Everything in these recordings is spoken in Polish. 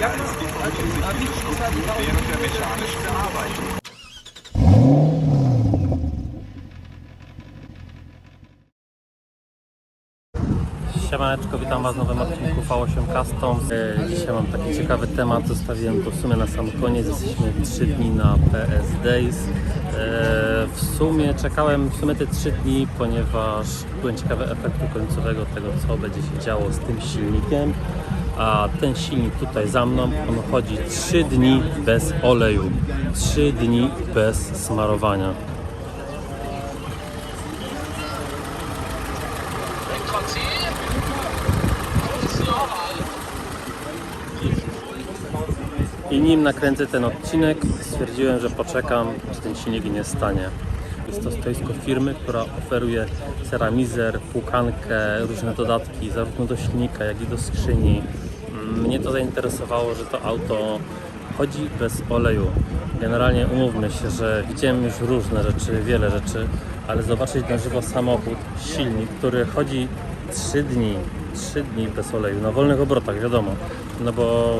Ja, das ist halt die mechanische Bearbeitung. Siemaneczko, witam Was w nowym odcinku V8 Custom. E, Dzisiaj mam taki ciekawy temat, zostawiłem to w sumie na sam koniec. Jesteśmy 3 dni na PS Days. E, W sumie czekałem w sumie te 3 dni, ponieważ byłem ciekawy efektu końcowego tego, co będzie się działo z tym silnikiem. A ten silnik tutaj za mną, on chodzi 3 dni bez oleju, 3 dni bez smarowania. I nim nakręcę ten odcinek, stwierdziłem, że poczekam, aż ten silnik nie stanie. Jest to stoisko firmy, która oferuje ceramizer, płukankę, różne dodatki, zarówno do silnika, jak i do skrzyni. Mnie to zainteresowało, że to auto chodzi bez oleju. Generalnie umówmy się, że widziałem już różne rzeczy, wiele rzeczy, ale zobaczyć na żywo samochód, silnik, który chodzi 3 dni, 3 dni bez oleju, na wolnych obrotach, wiadomo. No bo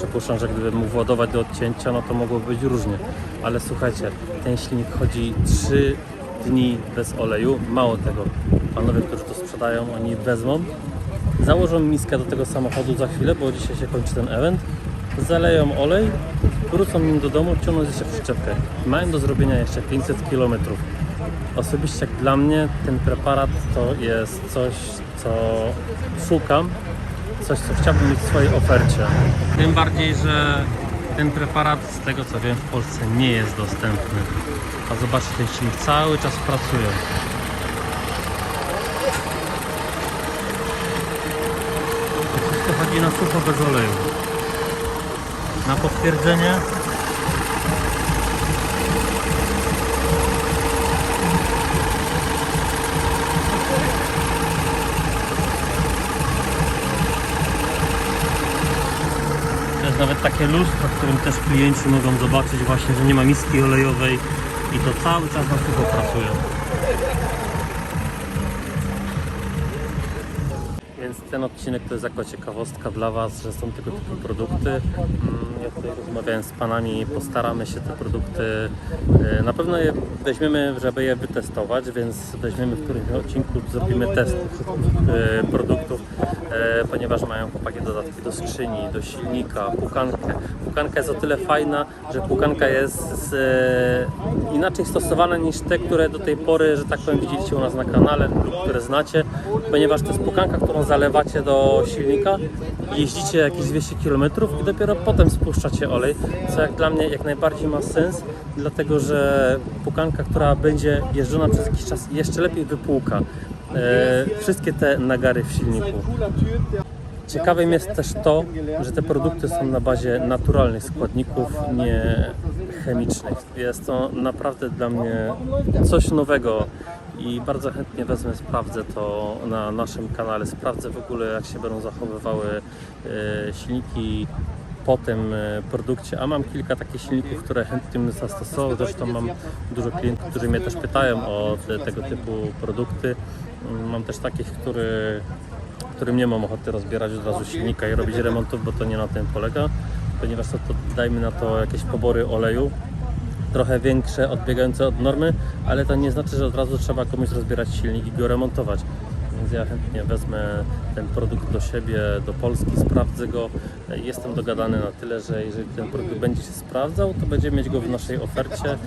Przypuszczam, że gdyby mógł ładować do odcięcia, no to mogłoby być różnie. Ale słuchajcie, ten silnik chodzi 3 dni bez oleju. Mało tego, panowie, którzy to sprzedają, oni wezmą, założą miskę do tego samochodu za chwilę, bo dzisiaj się kończy ten event, zaleją olej, wrócą nim do domu, ciągną jeszcze przyczepkę. Mają do zrobienia jeszcze 500 km. Osobiście jak dla mnie ten preparat to jest coś, co szukam, coś, co chciałbym mieć w swojej ofercie. Tym bardziej, że ten preparat, z tego co wiem, w Polsce nie jest dostępny. A zobaczcie, ten silnik cały czas pracuje. Wszystko chodzi na sucho bez oleju. Na potwierdzenie nawet takie lustro, w którym też klienci mogą zobaczyć właśnie, że nie ma miski olejowej i to cały czas na sucho pracuje. Więc ten odcinek to jest jako ciekawostka dla Was, że są tego typu produkty. Mm, Ja tutaj rozmawiałem z Panami, postaramy się te produkty, e, na pewno je weźmiemy, żeby je wytestować, więc weźmiemy w którymś odcinku, zrobimy test e, produktów, e, ponieważ mają chłopaki dodatki do skrzyni, do silnika, pukankę. Pukanka jest o tyle fajna, że pukanka jest inaczej stosowana niż te, które do tej pory, że tak powiem, widzieliście u nas na kanale lub które znacie, ponieważ to jest pukanka, którą zalewacie do silnika, jeździcie jakieś 200 km i dopiero potem spuszczacie olej, co jak dla mnie jak najbardziej ma sens, dlatego że pukanka, która będzie jeżdżona przez jakiś czas jeszcze lepiej wypłuka e, wszystkie te nagary w silniku. Ciekawym jest też to, że te produkty są na bazie naturalnych składników, nie chemicznych. Jest to naprawdę dla mnie coś nowego i bardzo chętnie wezmę, sprawdzę to na naszym kanale. Sprawdzę w ogóle, jak się będą zachowywały e, silniki po tym e, produkcie, a mam kilka takich silników, które chętnie bym zastosował. Zresztą mam dużo klientów, którzy mnie też pytają o te, tego typu produkty. Mm, Mam też takich, który którym nie mam ochoty rozbierać od razu silnika i robić remontów, bo to nie na tym polega, ponieważ to, to dajmy na to jakieś pobory oleju, trochę większe, odbiegające od normy, ale to nie znaczy, że od razu trzeba komuś rozbierać silnik i go remontować. Więc ja chętnie wezmę ten produkt do siebie, do Polski, sprawdzę go. Jestem dogadany na tyle, że jeżeli ten produkt będzie się sprawdzał, to będziemy mieć go w naszej ofercie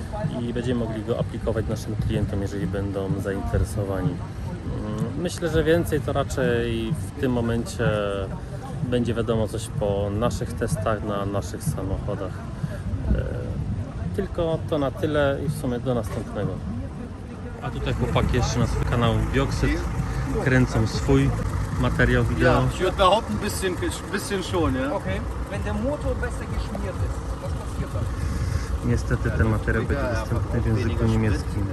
i będziemy mogli go aplikować naszym klientom, jeżeli będą zainteresowani. Mm, Myślę, że więcej to raczej w tym momencie będzie wiadomo coś po naszych testach na naszych samochodach. Tylko to na tyle i w sumie do następnego. A tutaj chłopaki jeszcze na swój kanał Bioxyd kręcą swój materiał wideo. Ja, ich würde behaupten, ein bisschen, bisschen schon, ja. Okay. Wenn der Motor besser geschmiert ist, was passiert dann? Niestety ten materiał będzie dostępny w języku niemieckim.